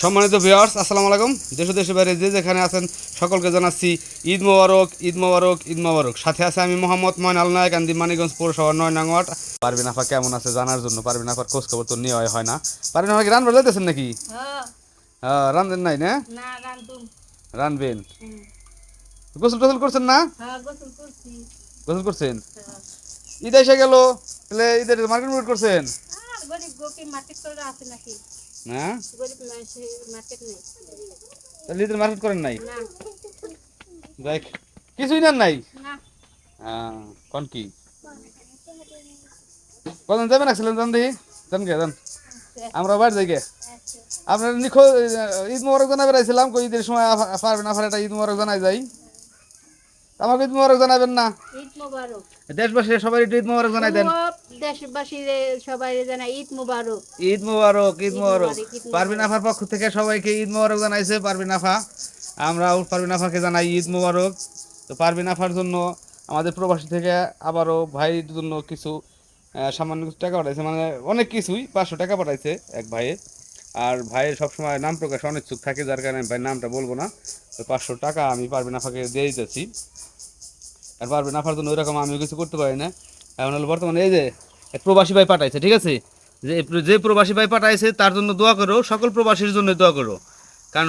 সম্মানিত ভিউয়ার্স আসসালামু আলাইকুম। দেশ ও দেশের বাইরে যে যেখানে আছেন সকলকে জানাচ্ছি ঈদ মোবারক ঈদ মোবারক ঈদ মোবারক। সাথে আছে আমি মোহাম্মদ ময়ন আল নায়ক আন্দি মানিগঞ্জ পৌরসভা নয় নাঙ্গওয়াট পারবিন আফা কেমন আছে জানার জন্য? পারবিন আফার খোঁজ খবর তো নেওয়া হয় না। পারবিন রান বেলাইতেছেন নাকি? হ্যাঁ। হ্যাঁ নাই না? রানবেন। গোসল টোসল করছেন না? হ্যাঁ গোসল করছেন? হ্যাঁ। ঈদ এসে গেল তাহলে ঈদের মার্কেট মার্কেট করছেন? না? গরিব মার্কেট তাহলে ঈদের মার্কেট করেন নাই? না। দেখ কিছুই নেন নাই? না। হ্যাঁ কোন কি? কজন যাবেন আসছিলেন জান দেখি জান গে জান আমরা বাড়ি যাই গে। আচ্ছা আপনার নিখো ঈদ মোবারক জানাবে রাইছিলাম কই ঈদের সময় পারবেন না একটা ঈদ মোবারক জানাই যাই। আমাকে ঈদ মোবারক জানাবেন না। দেশবাসী সবাই একটু ঈদ মোবারক জানাই দেন। দেশবাসীর সবাই জানা ঈদ মুবারক। ঈদ মোবারক ঈদ মোবারক মোবারক, ঈদ আফার পক্ষ থেকে সবাইকে ঈদ মোবারক জানাইছে পারবিন আফা। আমরাও পারবিন আফাকে জানাই ঈদ মোবারক। তো আফার জন্য আমাদের প্রবাসী থেকে আবারও ভাইয়ের জন্য কিছু সামান্য কিছু টাকা পাঠাইছে। মানে অনেক কিছুই পাঁচশো টাকা পাঠাইছে এক ভাইয়ে। আর ভাইয়ের সবসময় নাম প্রকাশ অনিচ্ছুক থাকে যার কারণে আমি ভাইয়ের নামটা বলব না। তো পাঁচশো টাকা আমি পারবিন আফাকে দিয়ে দিতেছি। আর পারবিন আফার জন্য ওইরকম আমিও কিছু করতে পারি না। এখন হলো বর্তমানে এই যে এক প্রবাসী ভাই পাঠাইছে ঠিক আছে? যে যে প্রবাসী ভাই পাঠাইছে তার জন্য দোয়া করো সকল প্রবাসীর জন্য দোয়া করো। কারণ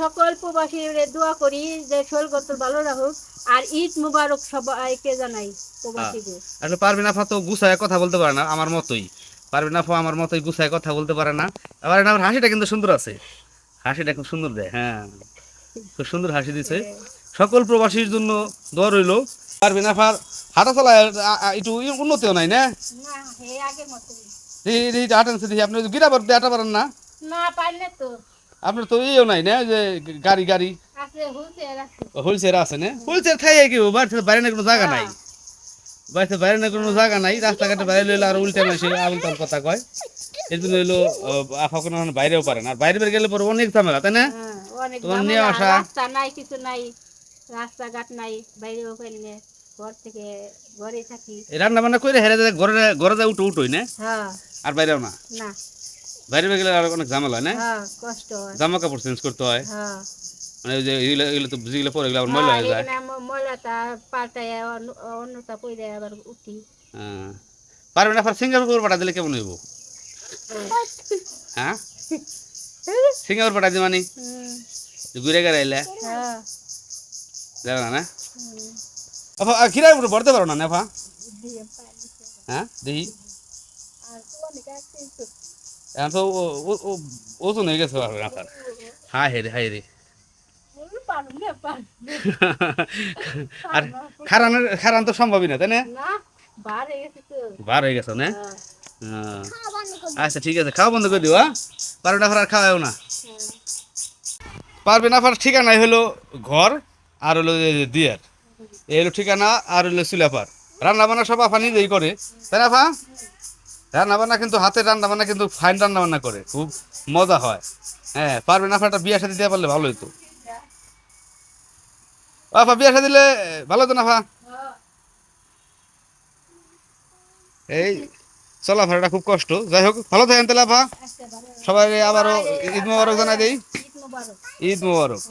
সকল প্রবাসীর দোয়া করি যে শৈলগত ভালো রাখুক আর ঈদ মুবারক সবাইকে জানাই প্রবাসীদের। আসলে পারবিন আফা তো গুছায় কথা বলতে পারে না আমার মতোই। পারবিন আফা আমার মতোই গুছায় কথা বলতে পারে না। আবার আমার হাসিটা কিন্তু সুন্দর আছে। হাসিটা খুব সুন্দর দেয় হ্যাঁ। খুব সুন্দর হাসি দিছে। সকল প্রবাসীর জন্য দোয়া রইল। পারবিন আফার হাঁটা চলায় আ- আ- একটু উন্নতিও নাই না? না হাঁটেন আপনি হাঁটা পারেন না? না আপনার তো ইয়েও নাই না যে গাড়ি গাড়ি। আছে না? কি বাড়িতে বাইরে না কোনো জায়গা নাই? বাড়িতে বাইরে না কোনো জায়গা নাই রাস্তাঘাটে বাইরে লইলে আর উল্টে মাসে আলু তাল কথা কয়। এই জন্য হইল আফা কোনো বাইরেও পারে না। আর বাইরে বের গেলে পরে অনেক ঝামেলা তাই না? হ্যাঁ, তোমার নিয়ে আসা। রাস্তা নাই কিছু নাই রাস্তাঘাট নাই বাইরে ওখানে ঘর থেকে ঘরে থাকি। রান্না বান্না করে হেরে যায় ঘরে ঘরে যায় উঠো উঠোই না? হ্যাঁ। আর বাইরেও না? না। বাইরে গেলে আর অনেক ঝামেলা হয় না? হ্যাঁ কষ্ট হয়। জামা কাপড় চেঞ্জ করতে হয়। হ্যাঁ। মানে যে এগুলো এগুলো তো যেগুলো পরে এগুলো আবার ময়লা হ্যাঁ, যায়। ময়লাটা পাল্টায় অন্যটা পরে আবার উঠি। পারবে না সিঙ্গাপুর পাঠা দিলে কেমন হইব? হ্যাঁ। সিঙ্গাপুর পাঠা দি মানে ঘুরে গেলে হ্যাঁ। যাবে না উপরে ভরতে পারো না নেফা হ্যাঁ দেখি। এখন তো ও- ও- ও- ওজন হয়ে গেছে পারবে না আপনার হাই হে রে। হাই রে আর খারানোর খারান তো সম্ভবই না তাই না? না বার হয়ে গেছে তো। হয়ে না? হ্যাঁ, হ্যাঁ। আচ্ছা ঠিক আছে খাওয়া বন্ধ করে দিও হ্যাঁ পারবে না আর খাওয়াও না। হ্যাঁ। পারবে না পার ঠিকানাই হলো ঘর আর হলো দিয়ার। এই হলো ঠিকানা আর হলো সিলাপার। রান্না বান্না সব আফা নিজেই করে তাই না আফা রান্না বান্না কিন্তু হাতের রান্না বান্না কিন্তু ফাইন রান্না বান্না করে খুব মজা হয়। হ্যাঁ পারবে না আফাটা বিয়ে সাথে দিতে পারলে ভালো হতো ও আফা বিয়ে সাথে দিলে ভালো হতো না আফা এই চলাফেরাটা খুব কষ্ট। যাই হোক ভালো থাকেন তাহলে আফা আচ্ছা, সবাই আবারও ঈদ মোবারক জানাই দিই। ঈদ মুবারক। ঈদ মোবারক।